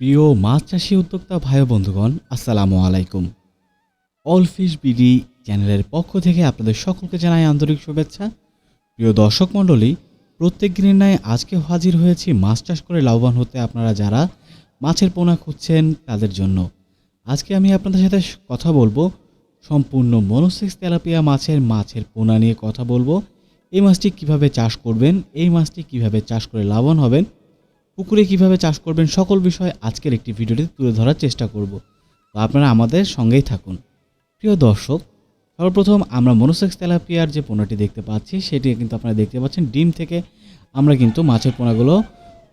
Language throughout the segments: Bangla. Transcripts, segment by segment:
প্রিয় মাছ চাষি উদ্যোক্তা ভাই বন্ধুগণ, আসসালামু আলাইকুম। অল ফিশ বিডি চ্যানেলের পক্ষ থেকে আপনাদের সকলকে জানাই আন্তরিক শুভেচ্ছা। প্রিয় দর্শক মণ্ডলী, প্রত্যেক দিনের ন্যায় আজকে হাজির হয়েছি মাছ চাষ করে লাভবান হতে আপনারা যারা মাছের পোনা খুঁজছেন তাদের জন্য। আজকে আমি আপনাদের সাথে কথা বলব, সম্পূর্ণ মনোসেক্স তেলাপিয়া মাছের মাছের পোনা নিয়ে কথা বলব। এই মাছটি কীভাবে চাষ করবেন, এই মাছটি কীভাবে চাষ করে লাভবান হবেন পুকুরে কীভাবে চাষ করবেন সকল বিষয় আজকের একটি ভিডিওতে তুলে ধরার চেষ্টা করব। তো আপনারা আমাদের সঙ্গেই থাকুন। প্রিয় দর্শক, সর্বপ্রথম আমরা মনোসেক্স তেলাপিয়ার যে পোনাটি দেখতে পাচ্ছি, সেটি কিন্তু আপনারা দেখতে পাচ্ছেন। ডিম থেকে আমরা কিন্তু মাছের পোনাগুলো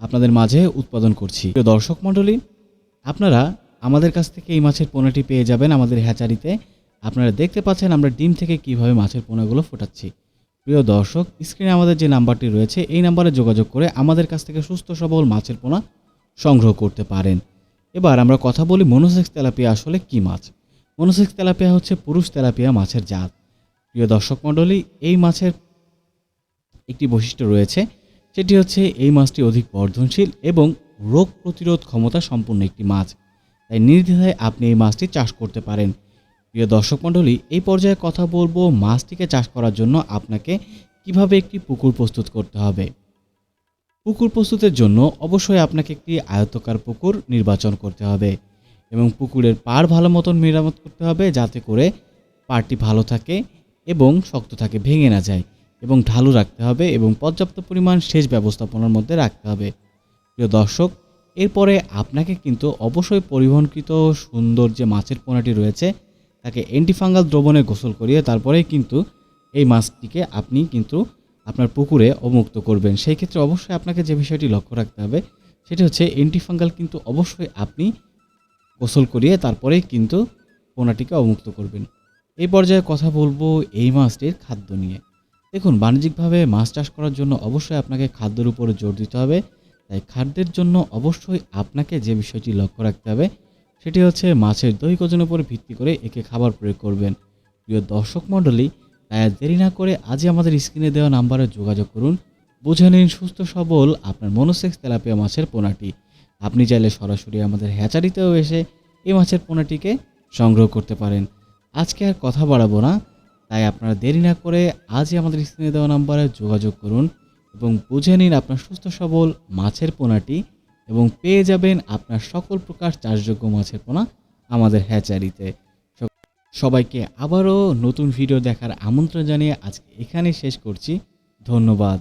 আপনাদের মাঝে উৎপাদন করছি। প্রিয় দর্শক মণ্ডলী, আপনারা আমাদের কাছ থেকে এই মাছের পোনাটি পেয়ে যাবেন আমাদের হ্যাচারিতে। আপনারা দেখতে পাচ্ছেন আমরা ডিম থেকে কীভাবে মাছের পোনাগুলো ফোটাচ্ছি। প্রিয় দর্শক স্ক্রিনে আমাদের যে নাম্বারটি রয়েছে, এই নাম্বারে যোগাযোগ করে আমাদের কাছ থেকে সুস্থ, সবল মাছের পোনা সংগ্রহ করতে পারেন। এবার আমরা কথা বলি মনোসেক্স তেলাপিয়া আসলে কি মাছ? মনোসেক্স তেলাপিয়া হচ্ছে পুরুষ তেলাপিয়া মাছের জাত। প্রিয় দর্শক মণ্ডলী, এই মাছের একটি বৈশিষ্ট্য রয়েছে, সেটি হচ্ছে এই মাছটি অধিক বর্ধনশীল এবং রোগ প্রতিরোধ ক্ষমতা সম্পন্ন একটি মাছ। তাই নির্দ্বিধায় আপনি এই মাছটি চাষ করতে পারেন। প্রিয় দর্শক মণ্ডলী, এই পর্যায়ে কথা বলব মাছটিকে চাষ করার জন্য আপনাকে কীভাবে একটি পুকুর প্রস্তুত করতে হবে। পুকুর প্রস্তুতের জন্য অবশ্যই আপনাকে একটি আয়তকার পুকুর নির্বাচন করতে হবে এবং পুকুরের পাড় ভালো মতন মেরামত করতে হবে যাতে করে পাড়টি ভালো থাকে এবং শক্ত থাকে, ভেঙে না যায় এবং ঢালু রাখতে হবে এবং পর্যাপ্ত পরিমাণ সেচ ব্যবস্থাপনার মধ্যে রাখতে হবে। প্রিয় দর্শক, এরপরে আপনাকে কিন্তু অবশ্যই পরিবহনকৃত সুন্দর যে মাছের পোনাটি রয়েছে তাকে অ্যান্টিফাঙ্গাল দ্রবণে গোসল করিয়ে তারপরে কিন্তু এই মাছটিকে আপনি কিন্তু আপনার পুকুরে অমুক্ত করবেন। সেই ক্ষেত্রে অবশ্যই আপনাকে যে বিষয়টি লক্ষ্য রাখতে হবে, সেটি হচ্ছে অ্যান্টিফাঙ্গাল কিন্তু অবশ্যই আপনি গোসল করিয়ে তারপরেই কিন্তু পোনাটিকে অমুক্ত করবেন। এই পর্যায়ে কথা বলব এই মাছটির খাদ্য নিয়ে। দেখুন, বাণিজ্যিকভাবে মাছ চাষ করার জন্য অবশ্যই আপনাকে খাদ্যের উপরে জোর দিতে হবে। তাই খাদ্যের জন্য অবশ্যই আপনাকে যে বিষয়টি লক্ষ্য রাখতে হবে সেটি হচ্ছে মাছের দৈহিক ওজনের উপর ভিত্তি করে একে খাবার প্রয়োগ করবেন। প্রিয় দর্শক মণ্ডলী, তাই দেরি না করে আজই আমাদের স্ক্রিনে দেওয়া নাম্বারে যোগাযোগ করুন। বুঝে নিন সুস্থ সবল আপনার মনোসেক্স তেলাপিয়া মাছের পোনাটি। আপনি চাইলে সরাসরি আমাদের হ্যাচারিতেও এসে এই মাছের পোনাটিকে সংগ্রহ করতে পারেন। আজকে আর কথা বাড়াবো না, তাই আপনারা দেরি না করে আজই আমাদের স্ক্রিনে দেওয়া নাম্বারে যোগাযোগ করুন এবং বুঝে নিন আপনার সুস্থ সবল মাছের পোনাটি এবং পেয়ে যাবেন আপনার সকল প্রকার চাষযোগ্য মাছের পোনা আমাদের হ্যাচারিতে। সবাইকে আবারও নতুন ভিডিও দেখার আমন্ত্রণ জানিয়ে আজকে এখানে শেষ করছি। ধন্যবাদ।